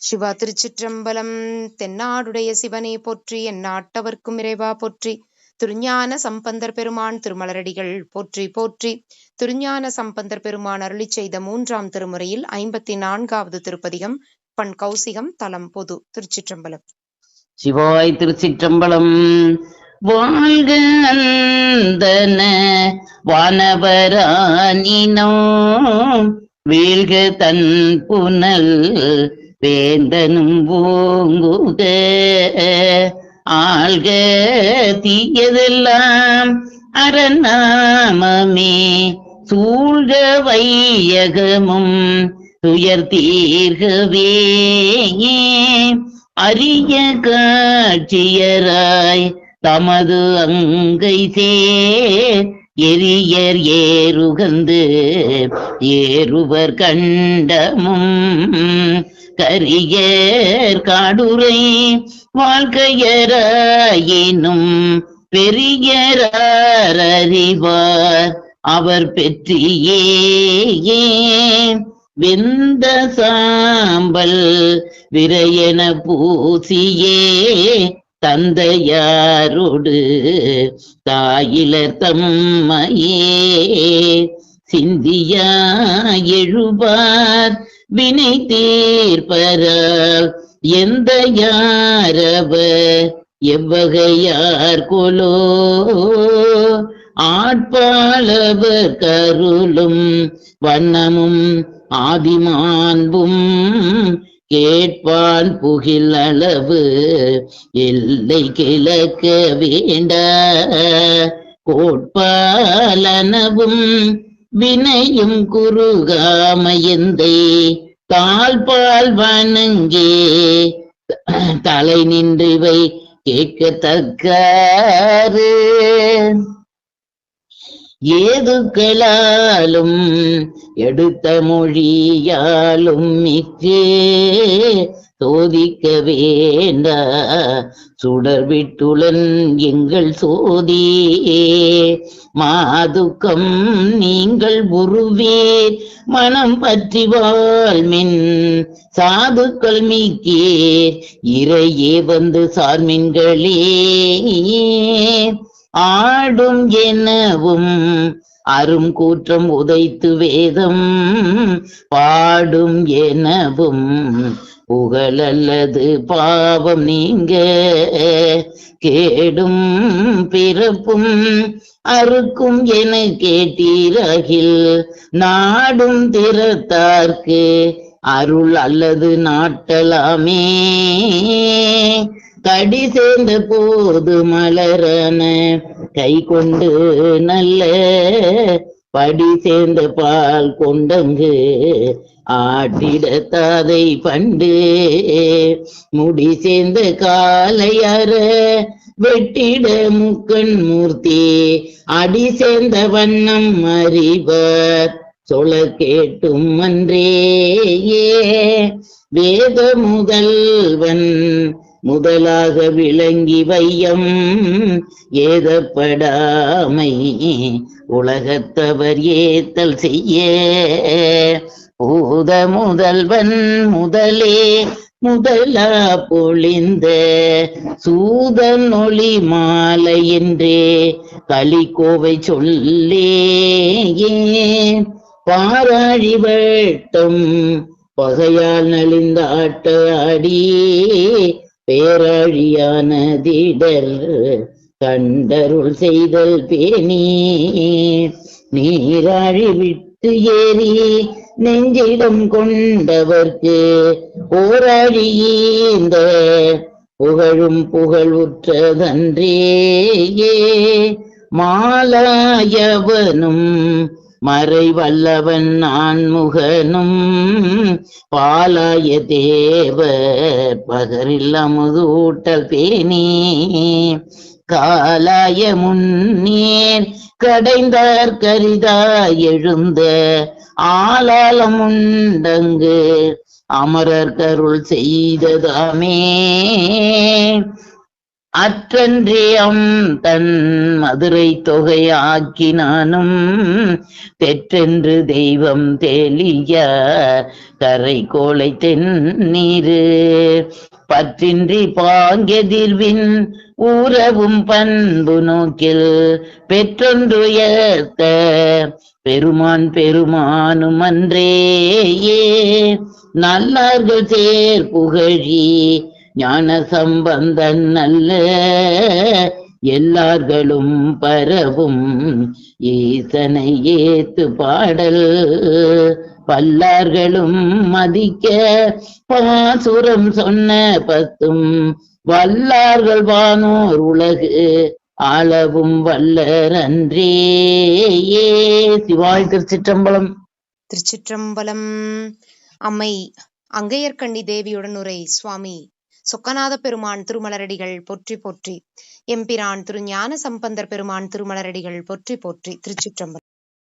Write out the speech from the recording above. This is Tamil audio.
சிவா திருச்சிற்றம்பலம் தென்னாடுடைய சிவனை போற்றி எந்நாட்டவர்க்கும் இறைவா போற்றி. திருஞான சம்பந்தர் பெருமான் திருமலரடிகள் போற்றி போற்றி. திருஞான சம்பந்தர் பெருமான் அருளிச் செய்த மூன்றாம் திருமுறையில் ஐம்பத்தி நான்காவது திருப்பதிகம் பண் கௌசிகம் தலம் பொது திருச்சிற்றம்பலம். சிவாய் திருச்சிற்றம்பலம் வாழ்க அந்தன வானவரானினோ வீழ்க தன் புனல் வேந்தனும் ஓங்குக. ஆள்க தீயதெல்லாம் அரணாமமே சூழ்க வையகமும் துயர் தீர்கவே அரிய காட்சியராய் தமது அங்கை சேர். எரியர் ஏறுகந்து ஏறுவர் கண்டமும் கரியர் காடுரை வாழ்க்கையராயினும் பெரியரார் அறிவார் அவர் பெற்றியே. வெந்த சாம்பல் விரையன பூசியே. தந்தையாரோடு தாயிலர் தம்மையே சிந்தியா எழுபார் வினை தீர்ப்பரால் எந்த யாரவர் எவ்வகையார் கொலோ? ஆட்பாளவர் கருளும் வண்ணமும் ஆதிமாண்பும் கேட்பான் புகில் அளவு எல்லை கிழக்க வேண்ட கோட்பாலனவும் வினையும் குறுகாமையந்தை தாழ்பால் வணங்கே தலை நின்றிவை கேட்கத்தக்காரு ஏதுக்களாலும் எடுத்த மொழியாலும் மிக்கு சோதிக்க வேண்டா. சுடர் விட்டுளன் எங்கள் சோதி மாதுக்கம் நீங்கள் உருவீர். மனம் பற்றி வாழ்மின் சாதுக்கள் மிக்கீர் இறையே வந்து சார்மின்களே ஆடும் எனவும் அரும் கூற்றம் உதைத்து வேதம் பாடும் எனவும் புகழல்லது பாவம் நீங்க கேடும் பிறப்பும் அறுக்கும் என கேட்டீரகில் நாடும் திறத்தார்க்கு அருள் அல்லது நாட்டலாமே. கடி சேர்ந்த போது மலரன கை கொண்டு நல்ல படி சேர்ந்த பால் கொண்டங்கு ஆட்டிட தாதை பண்டு. முடி சேர்ந்த காலை அற வெட்டிட முக்கண் மூர்த்தி. அடி சேர்ந்த வண்ணம் அறிவர் சொல கேட்டும் அன்றேயே. வேத முதல்வன் முதலாக விளங்கி வையம் ஏதப்படாமை உலகத்தவர் ஏத்தல் செய்ய. பூத முதல்வன் முதலே முதலா பொழிந்த சூதன் ஒளி மாலை என்றே கலிக்கோவை சொல்லேயே பாராழி வெட்டம் பகையால் நலிந்த ஆட்டாடி பேரழியானதிடல் கண்டருள் செய்தல் பேணி. நீராழி விட்டு ஏறி நெஞ்சிடம் கொண்டவர்க்கு போராடி புகழும் புகழ் உற்றதன்றேயே மாலாயவனும் மறை வல்லவன் ஆண்முகனும் பாலாய தேவ பகரில் அமுதூட்டல் பேணி. காலாய முன்னேர் கடைந்தார் கரிதா எழுந்த ஆளாலம் உண்டங்கு. அமரர் கருள் செய்ததாமே. அற்றன்றியம் தன் மதுரை தொகையாக்கினானும் தெற்றென்று தெய்வம் தெளிய கரை கோளை தென்னீரு. பற்றின்றி பாங்கெதிர்வின் ஊரவும் பண்பு நோக்கில் பெற்றொன்றுயர்த்த பெருமான் பெருமானும் அன்றேயே. நல்லார்கள் சேர் புகழி ஞான சம்பந்தன் நல்ல எல்லார்களும் பரவும் ஈசனை ஏத்து பாடல். பல்லார்களும் மதிக்க பாசுரம் சொன்ன பத்தும் வல்லார்கள் வானோர் உலகு ஆளவும் வல்லர் அன்றேயே. சிவாய் திருச்சிற்றம்பலம். திருச்சிற்றம்பலம். அம்மை அங்கையர்கண்ணி தேவியுடன் உரை. சுவாமி சொக்கநாத பெருமான் திருமலரடிகள் போற்றி போற்றி. எம்பிரான் திரு ஞான சம்பந்தர் பெருமான் திருமலரடிகள் போற்றி போற்றி. திருச்சிற்றம்பலம்.